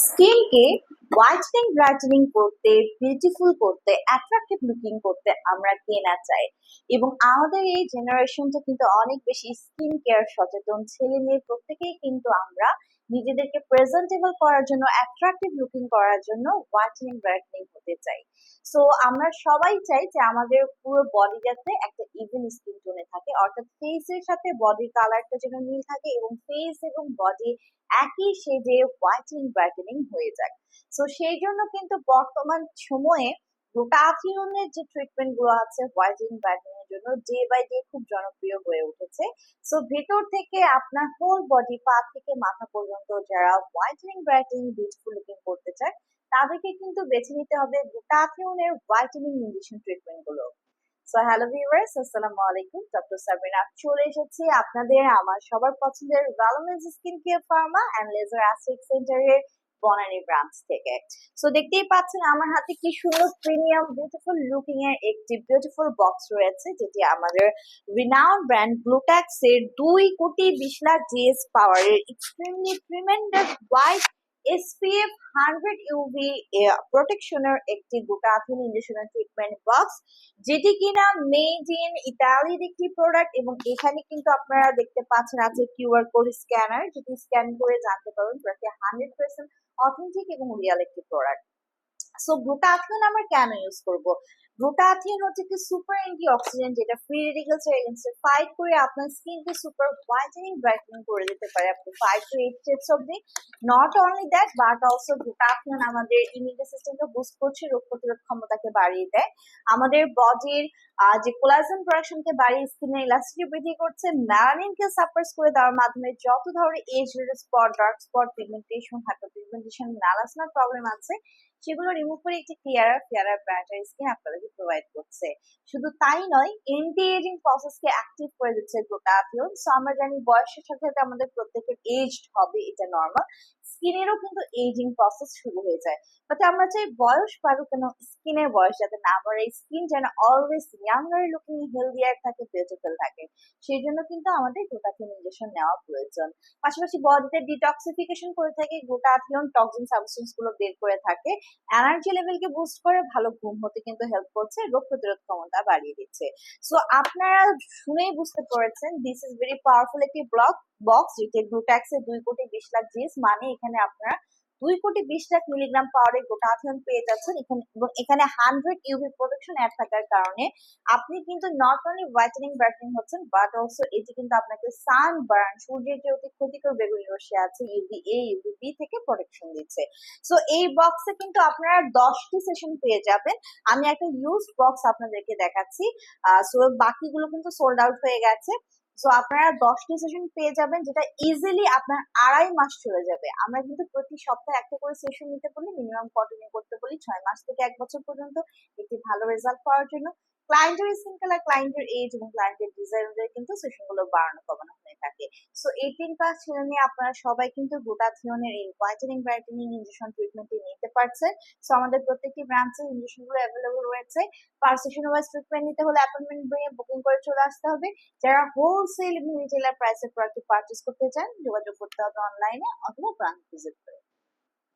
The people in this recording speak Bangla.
স্কিনকে হোয়াইটেনিং ব্রাইটেনিং করতে বিউটিফুল করতে অ্যাট্রাক্টিভ লুকিং করতে আমরা কেনা চাই। এবং আমাদের এই জেনারেশনটা কিন্তু অনেক বেশি স্কিন কেয়ার সচেতন ছেলে মেয়ে প্রত্যেকেই কিন্তু আমরা নিজেদেরকে প্রেজেন্টেবল করার জন্য অ্যাট্রাকটিভ লুকিং করার জন্য হোয়াইটেনিং ব্রাইটেনিং হতে চাই। সো আমরা সবাই চাই যে আমাদের পুরো বডি যাতে একটা ইভেন স্কিন টোনে থাকে, অর্থাৎ ফেসের সাথে বডির কালারটা যেন মিল থাকে এবং ফেস এবং বডি একই শেডে হোয়াইটেনিং ব্রাইটেনিং হয়ে যায় সো সেই জন্য কিন্তু বর্তমান সময়ে যে ট্রিটমেন্টগুলো আছে এর জন্য ডে বাই ডে খুব জনপ্রিয় হয়ে উঠেছে। সো ভেতর থেকে আপনার হোল বডি পা থেকে মাথা পর্যন্ত যারা বিউটিফুল লুকিং করতে চায়, তাদেরকে কিন্তু বেছে নিতে হবে গ্লুটাথিওনের হোয়াইটেনিং ইঞ্জেকশন ট্রিটমেন্টগুলো। সো হ্যালো ভিউয়ার্স আসসালামু আলাইকুম। ডক্টর সাবিনা চলে এসেছি আপনাদের, আমার সবার পছন্দের ভ্যালোমেন্স skin care pharma and laser aesthetic সেন্টারের বনানী ব্রাঞ্চ থেকে। সো দেখতেই পাচ্ছেন আমার হাতে কি সুন্দর প্রিমিয়াম বিউটিফুল লুকিং এর একটি বিউটিফুল বক্স রয়েছে, যেটি আমাদের রিনাউন্ড ব্র্যান্ড গ্লুট্যাক্স এর দুই কোটি বিশ লাখ জিএস পাওয়ারের extremely tremendous white SPF hundred UV প্রোটেকশনের একটি গ্লুটাথিন ইঞ্জেকশনের ট্রিটমেন্ট বক্স যেটি কিনা মেড ইন ইতালির একটি প্রোডাক্ট এবং এখানে কিন্তু আপনারা দেখতে পাচ্ছেন আছে কিউআর কোড স্ক্যানার যেটি স্ক্যান করে জানতে পারবেন প্রতি হান্ড্রেড পার্সেন্ট অথেন্টিক এবং রিয়াল একটি প্রোডাক্ট সো গ্লুটাথিন আমরা কেন ইউজ করব? গ্লুটাথিন হচ্ছে কি সুপার অ্যান্টি অক্সিডেন্ট যেটা ফ্রি রেডিকেলস এর এগেইনস্টে ফাইট করে আপনার স্কিনকে সুপার হোয়াইটেনিং ব্রাইটেনিং করে দিতে পারে। আপনি ফাইভ টু এইট স্টেপস অবধি not only that but also glutathione আমাদের ইমিউনিটি সিস্টেমকে বুস্ট করছে, রোগ প্রতিরোধ ক্ষমতাকে বাড়িয়ে দেয়। আমাদের বডির যে কোলাজেন প্রোডাকশনকে বাড়িয়ে স্কিনের ইলাস্টিসিটি বৃদ্ধি করছে ম্যালানিনকে সাপ্রেস করে দেওয়ার মাধ্যমে যত ধরনের age related spot dark spot pigmentation hyperpigmentation ম্যালাসমার problem আছে, সেগুলো রিমুভ করে একটি ক্লিয়ার ফেয়ারার ব্রাইটার স্কিন আপনাদেরকে প্রোভাইড করছে। শুধু তাই নয় এন্টি এজিং প্রসেসকে অ্যাক্টিভ করে দিচ্ছে গ্লুটাথিয়ন সো আমরা জানি বয়সের সাথে সাথে আমাদের প্রত্যেকের এজড হবে, এটা নর্মাল স্কিনেরও কিন্তু এজিং প্রসেস শুরু হয়ে যায়। বাট আমরা চাই বয়স বাড়ুক কেন স্কিনের বয়স যাতে না বাড়ে। স্কিন যেন অলওয়েজ ইয়াঙ্গার লুকিং হেলদিয়ার থাকে বিউটিফুল থাকে। সেই জন্য কিন্তু আমাদের গ্লুটাথিয়ন ইনজেকশন নেওয়া প্রয়োজন। পাশাপাশি বডিতে ডিটক্সিফিকেশন করে থাকে গ্লুটাথিয়ন টক্সিন সাবস্টেন্সগুলো বের করে থাকে। এনার্জি লেভেলকে বুস্ট করে, ভালো ঘুম হতে কিন্তু হেল্প করছে, রোগ প্রতিরোধ ক্ষমতা বাড়িয়ে দিচ্ছে। সো আপনারা শুনেই বুঝতে পেরেছেন দিস ইজ ভেরি পাওয়ারফুল একটি ব্লক বক্স যেটি গ্লুট্যাক্সের দুই কোটি বিশ লাখ জিএস মানে এখানে আপনারা দুই কোটি বিশ লাখ মিলিগ্রাম পাওয়ারের গ্লুটাথিয়ন পেয়ে যাচ্ছেন। এখানে, এবং এখানে হান্ড্রেড ইউভি প্রোটেকশন অ্যাড থাকার কারণে আপনি কিন্তু নট অনলি হোয়াইটেনিং ব্রাইটেনিং হচ্ছেন বাট অলসো এটি কিন্তু আপনাকে সান বার্ন সূর্যের যে অতি ক্ষতিকর বেগুনি রশ্মি আছে ইউভি এ ইউভি বি থেকে প্রোটেকশন দিচ্ছে। সো এই বক্সে কিন্তু আপনারা দশটি সেশন পেয়ে যাবেন। আমি একটা ইউজ বক্স আপনাদেরকে দেখাচ্ছি। সো বাকিগুলো কিন্তু সোল্ড আউট হয়ে গেছে। সো আপনারা দশটি সেশন পেয়ে যাবেন, যেটা ইজিলি আপনার আড়াই মাস চলে যাবে। আমরা কিন্তু প্রতি সপ্তাহে একটা করে সেশন নিতে বলি মিনিমাম কন্টিনিউ করতে বলি, ছয় মাস থেকে এক বছর পর্যন্ত, একটি ভালো রেজাল্ট পাওয়ার জন্য। ক্লায়েন্টের স্কিন কালার ক্লায়েন্টের এজ এবং ক্লায়েন্টের ডিজাইন অনুযায়ী কিন্তু সেশনগুলো বাড়ানো কমানো থাকে। সো এইটিন প্লাস ছেলে আপনারা সবাই কিন্তু গ্লুটাথিয়নের এই হোয়াইটেনিং ব্রাইটেনিং ইনজেকশন ট্রিটমেন্টটি নিতে পারছেন। সো আমাদের প্রত্যেকটি ব্রাঞ্চে ইনজেকশনগুলো অ্যাভেলেবল রয়েছে। পারসেশন ওয়াইজ ট্রিটমেন্ট নিতে হলে অ্যাপয়েন্টমেন্ট নিয়ে বুকিং করে চলে আসতে হবে। যারা হোলসেল এবং রিটেলার প্রাইসে প্রোডাক্ট পারচেস করতে চান, যোগাযোগ করতে হবে অনলাইনে অথবা ব্রাঞ্চ ভিজিট করে।